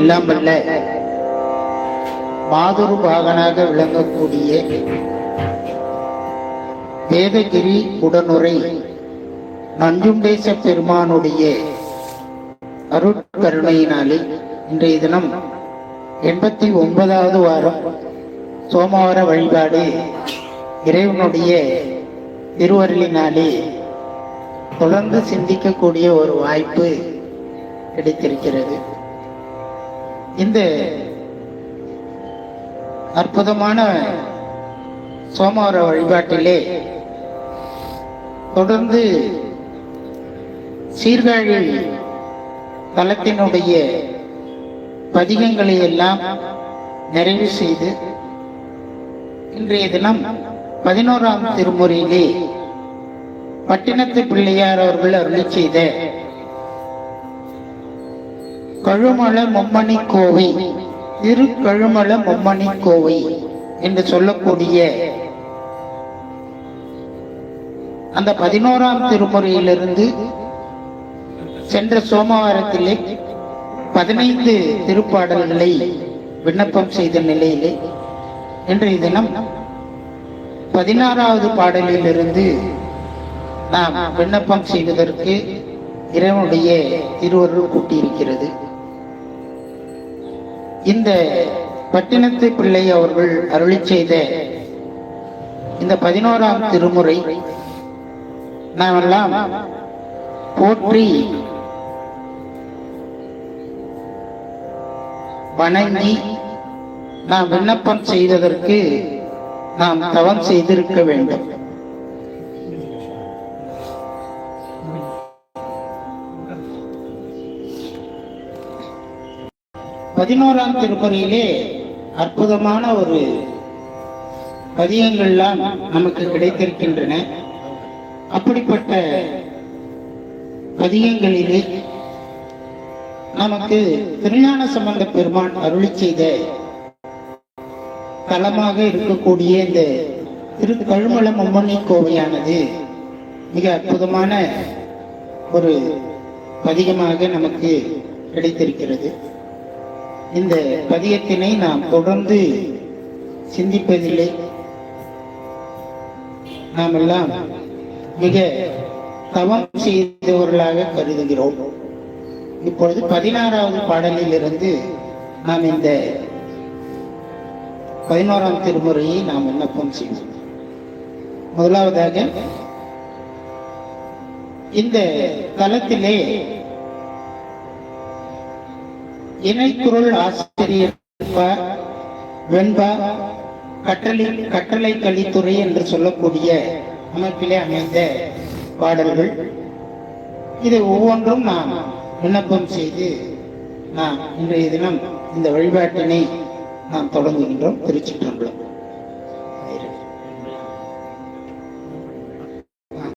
எல்லாம் வல்ல மாதுரு பாகனாக விளங்கக்கூடிய வேதகிரி உடனுரை நஞ்சுண்டேச பெருமானுடைய அருட்கருணையினாலே இன்றைய தினம் எண்பத்தி ஒன்பதாவது வாரம் சோமவார வழிபாடு இறைவனுடைய திருவருளினாலே தொடர்ந்து சிந்திக்கக்கூடிய ஒரு வாய்ப்பு கிடைத்திருக்கிறது. இந்த அற்புதமான சோமவார வழிபாட்டிலே தொடர்ந்து சீர்காழி தளத்தினுடைய பதிகங்களை எல்லாம் நிறைவு செய்து இன்றைய தினம் பதினோராம் திருமுறையிலே பட்டினத்து பிள்ளையார் அவர்கள் அருளி செய்த கழுமல மும்மணி கோவை. இரு கழுமல மும்மணி கோவை என்று சொல்லக்கூடிய அந்த பதினோராம் திருமுறையிலிருந்து சென்ற சோமவாரத்திலே பதினைந்து திருப்பாடல்களை விண்ணப்பம் செய்த நிலையிலே இன்றைய தினம் பதினாறாவது பாடலிலிருந்து நாம் விண்ணப்பம் செய்வதற்கு இறைவனுடைய திருவருள் கூட்டியிருக்கிறது. இந்த பட்டினத்து பிள்ளை அவர்கள் அருளி செய்த இந்த பதினோராம் திருமுறை நாமெல்லாம் போற்றி வணங்கி நாம் விண்ணப்பம் செய்ததற்கு நாம் தவம் செய்திருக்க வேண்டும். பதினோராம் திருப்பதியிலே அற்புதமான ஒரு பதியங்கள்லாம் நமக்கு கிடைத்திருக்கின்றன. அப்படிப்பட்ட பதியங்களிலே நமக்கு திருஞான சம்பந்த பெருமான் அருளி செய்த தலமாக இருக்கக்கூடிய இந்த திரு கழுமலம் மும்மணி கோவையானது மிக அற்புதமான ஒரு பதிகமாக நமக்கு கிடைத்திருக்கிறது. இந்த பதியத்தினை நாம் தொடர்ந்து சிந்திப்பதில்லை. நாம் எல்லாம் மிக தவம் செய்தவர்களாக கருதுகிறோம். இப்பொழுது பதினாறாவது பாடலில் இருந்து நாம் இந்த பதினோராம் திருமுறையை நாம் விண்ணப்பம் செய்வோம். முதலாவதாக இந்த தளத்திலே இணைக்குறள் ஆசிரியர் வெண்பா கட்டளை கட்டளை கல்வித்துறை என்று சொல்லக்கூடிய அமைப்பிலே அமைந்த பாடல்கள். இதை ஒவ்வொன்றும் நாம் விண்ணப்பம் செய்து நாம் இன்றைய தினம் இந்த வழிபாட்டினை நாம் தொடங்குகின்றோம். திருச்சிற்றம்பலம்.